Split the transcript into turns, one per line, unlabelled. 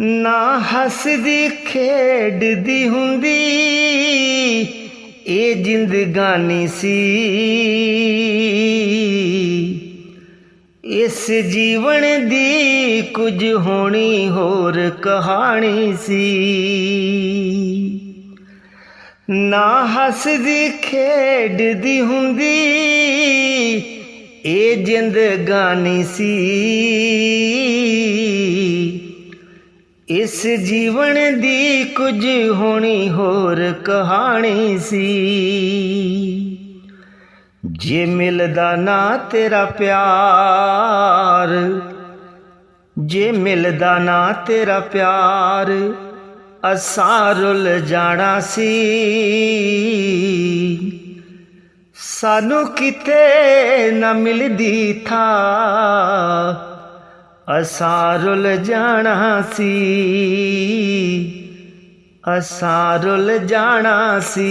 ਨਾ ਹੱਸਦੀ, ਖੇਡਦੀ ਹੁੰਦੀ, ਇਹ ਜ਼ਿੰਦਗਾਨੀ ਸੀ। ਇਸ ਜੀਵਨ ਦੀ ਕੁਝ ਹੋਣੀ ਹੋਰ ਕਹਾਣੀ ਸੀ। ਨਾ ਹੱਸਦੀ, ਖੇਡਦੀ ਹੁੰਦੀ, ਇਹ ਜ਼ਿੰਦਗਾਨੀ ਸੀ। ਇਸ ਜੀਵਨ ਦੀ ਕੁਝ ਹੋਣੀ ਹੋਰ ਕਹਾਣੀ ਸੀ। ਜੇ ਮਿਲਦਾ ਨਾ ਤੇਰਾ ਪਿਆਰ, ਜੇ ਮਿਲਦਾ ਨਾ ਤੇਰਾ ਪਿਆਰ, ਅਸਾਂ ਰੁੱਲ ਜਾਣਾ ਸੀ। ਸਾਨੂੰ ਕਿਤੇ ਨਾ ਮਿਲਦੀ ਥਾ। ਅਸਾਰੁਲ ਜਾਣਾ ਸੀ ਅਸਾਰੁਲ ਜਾਣਾ ਸੀ